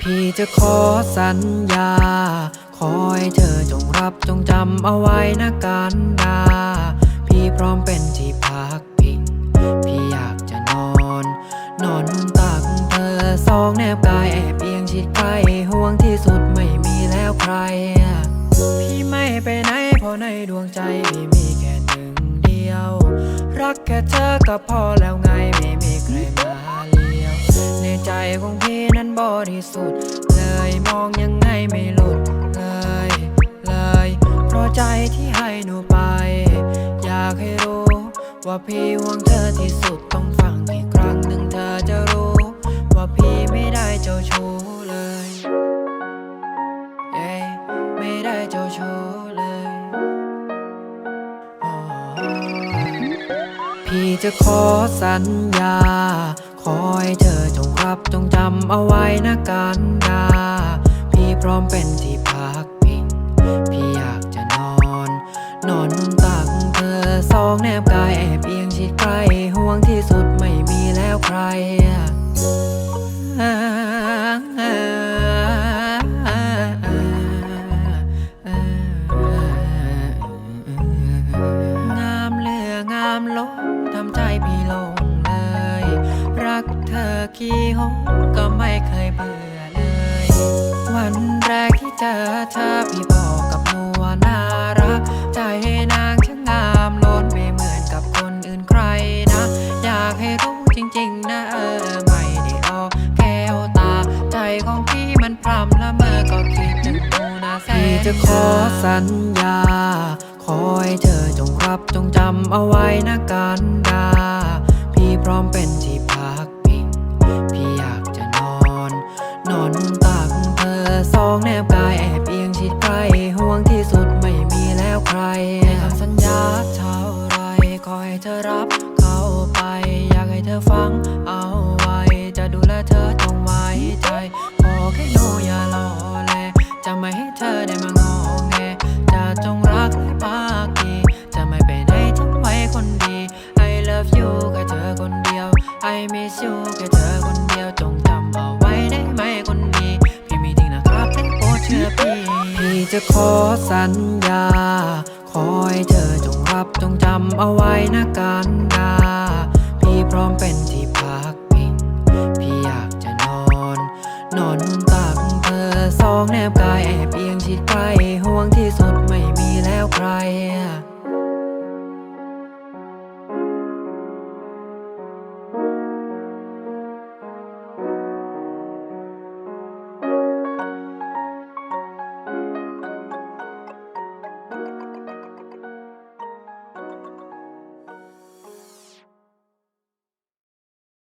พี่จะขอสัญญา ขอให้เธอจงรับจงจำเอาไว้นะการดา พี่พร้อมเป็นที่พักพิง พี่อยากจะนอน นอนนุ่มตักเธอสองแนบกายแอบเอียงชิดใกล้ รักแค่เธอก็พอแล้วไงไม่มีใครมาเลี้ยว ในใจของพี่นั้นบริสุทธิ์เลยมองยังไงไม่หลุดเลยเลย เพราะใจที่ให้หนูไป อยากให้รู้ ว่าพี่ห่วงเธอที่สุดต้องฟังอีกครั้งหนึ่งเธอจะรู้ ว่าพี่ไม่ได้เจ้าชู้เลย เอ้ยไม่ได้เจ้าชู้ พี่จะขอสัญญา ขอให้เธอจงรับจงจำเอาไว้นะกันดา พี่พร้อมเป็นที่พักพิง พี่อยากจะนอน นอนนุ่นตักเธอสองแนบกายแอบเอียงชิดใกล้ห่วงที่สุดไม่มีแล้วใคร อกี่หนก็ไม่เคยเบื่อเลย วันแรกที่เจอเธอพี่บอกกับหนูว่าน่ารัก ใจนางช่างงามล้นไม่เหมือนกับคนอื่นใครนะ อยากให้รู้จริงๆนะเออไม่ได้ออกแก้วตา ใจของพี่มันพรำละเมอก็คิดถึงหนูนะแสนพี่จะขอสัญญา ขอให้เธอจงรับจงจำเอาไว้นะกันดา พี่พร้อมเป็นที่ อนนุ่นตักเธอสองแนบกายแอบเอียงชิดใกล้ห่วงที่สุดไม่มีแล้วใครในคำสัญญาเท่าไรขอให้เธอรับเข้าไป อยากให้เธอฟังเอาไว้ จะดูแลเธอต้องไว้ใจขอแค่หนูอย่ารอแลจะไม่ให้เธอได้มางอแงจะจงรักและภาคดีจะไม่ไปไหนจำไว้คนดี I love you แค่เธอคนเดียว I miss you แค่เธอคนเดียวจงจำเอาไว้ ไหคนนี้ พี่มีจริงนะครับเป็นโปรเชื่อพี่ พี่จะขอสัญญา ขอให้เธอจงรับจงจำเอาไว้นะกานดาพี่พร้อมเป็นที่พักพิง พี่อยากจะนอน นอนนุ่มตาของเธอสองแนบกายแอบเอียงชิดใกล้ห่วงที่สุดไม่มีแล้วใคร